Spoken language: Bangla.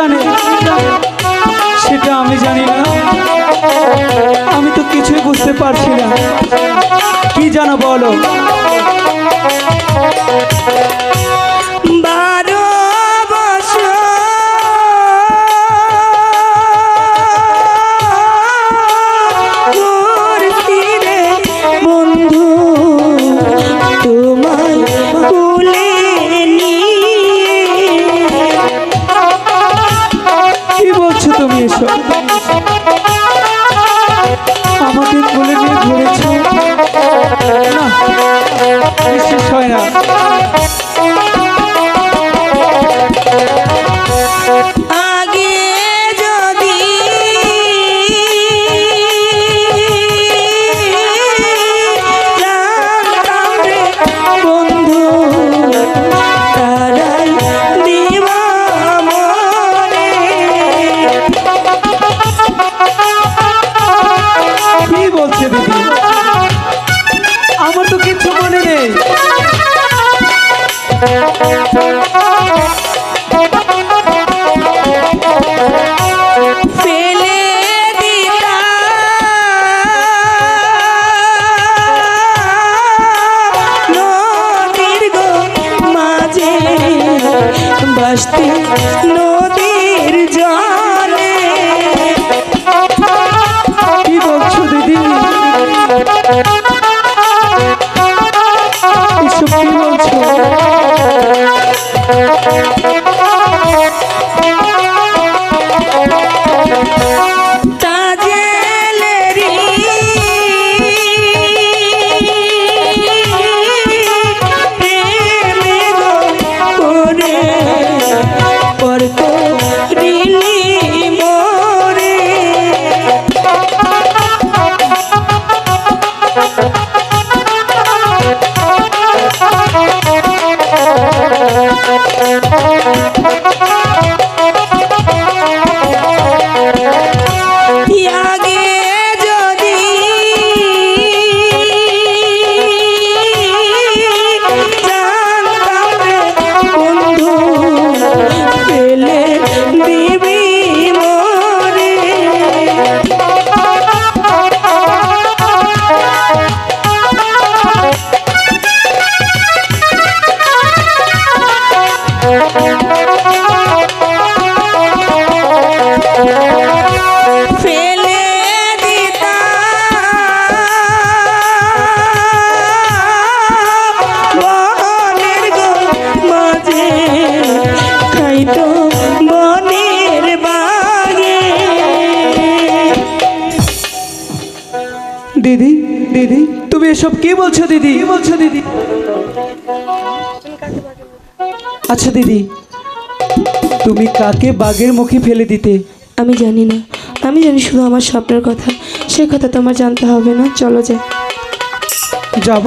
জানে? সেটা আমি জানি না। আমি তো কিছুই বুঝতে পারছি না। কি জানো বলো? বলে না বিশ্বাস হয় না। বলছে দিদি। আমার তো কিচ্ছু মনে নেই। ফেলে দিতা কি দিদি দিদি তুমি এসব কি বলছো দিদি? কি বলছো দিদি? আচ্ছা দিদি তুমি কাকে বাঘের মুখে ফেলে দিতে? আমি জানি না। আমি জানি শুধু আমার স্বপ্নের কথা। সে কথা তোমার জানতে হবে না। চলো যাই। যাব।